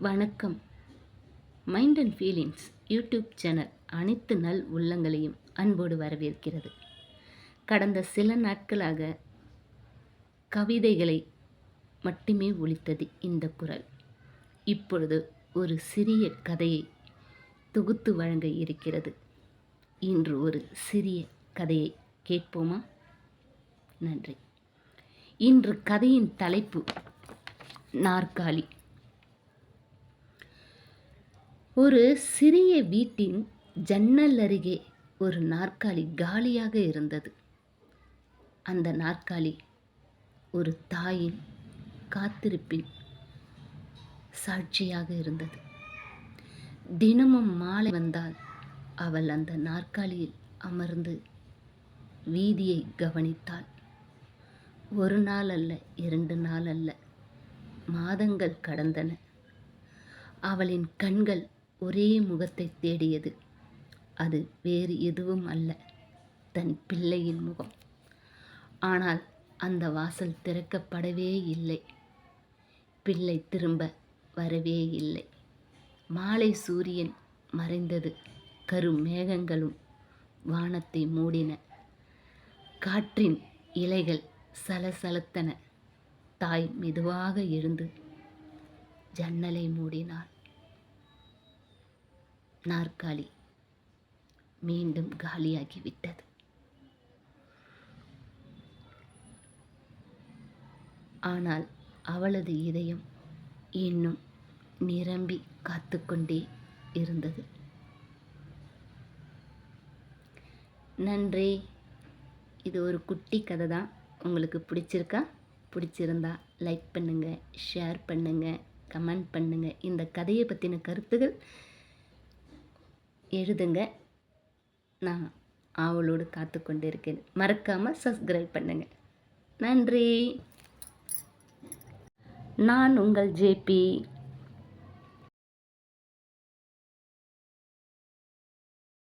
வணக்கம். Mind and feelings YouTube channel அனைத்து நல் உள்ளங்களையும் அன்போடு வரவேற்கிறது. கடந்த சில நாட்களாக கவிதைகளை மட்டுமே ஒழித்தது இந்த குரல். இப்பொழுது ஒரு சிறிய கதையை தொகுத்து வழங்க இருக்கிறது. இன்று ஒரு சிறிய கதையை கேட்போமா? நன்றி. இன்று கதையின் தலைப்பு நாற்காலி. ஒரு சிறிய வீட்டின் ஜன்னல் அருகே ஒரு நாற்காலி காலியாக இருந்தது. அந்த நாற்காலி ஒரு தாயின் காத்திருப்பின் சாட்சியாக இருந்தது. தினமும் மாலை வந்தால் அவள் அந்த நாற்காலியில் அமர்ந்து வீதியை கவனித்தாள். ஒரு நாள் அல்ல இரண்டு நாள் அல்ல மாதங்கள் கடந்தன. அவளின் கண்கள் ஒரே முகத்தை தேடியது. அது வேறு எதுவும் அல்ல தன் பிள்ளையின் முகம். ஆனால் அந்த வாசல் திறக்கப்படவே இல்லை. பிள்ளை திரும்ப வரவே இல்லை. மாலை சூரியன் மறைந்தது. கரும் மேகங்களும் வானத்தை மூடின. காற்றின் இலைகள் சலசலத்தன. தாய் மெதுவாக எழுந்து ஜன்னலை மூடினாள். நாற்காலி மீண்டும் காலியாகிவிட்டது. ஆனால் அவளது இதயம் இன்னும் நிரம்பி காத்துக்கொண்டே இருந்தது. நன்றி. இது ஒரு குட்டி கதை தான் உங்களுக்கு பிடிச்சிருக்கா? பிடிச்சிருந்தா லைக் பண்ணுங்கள் ஷேர் பண்ணுங்கள் கமெண்ட் பண்ணுங்கள் இந்த கதையை பற்றின கருத்துகள் எழுதுங்க. நான் ஆவலோடு காத்து கொண்டு இருக்கேன் மறக்காமல் சப்ஸ்கிரைப் பண்ணுங்கள் நன்றி. நான் உங்கள் ஜேபி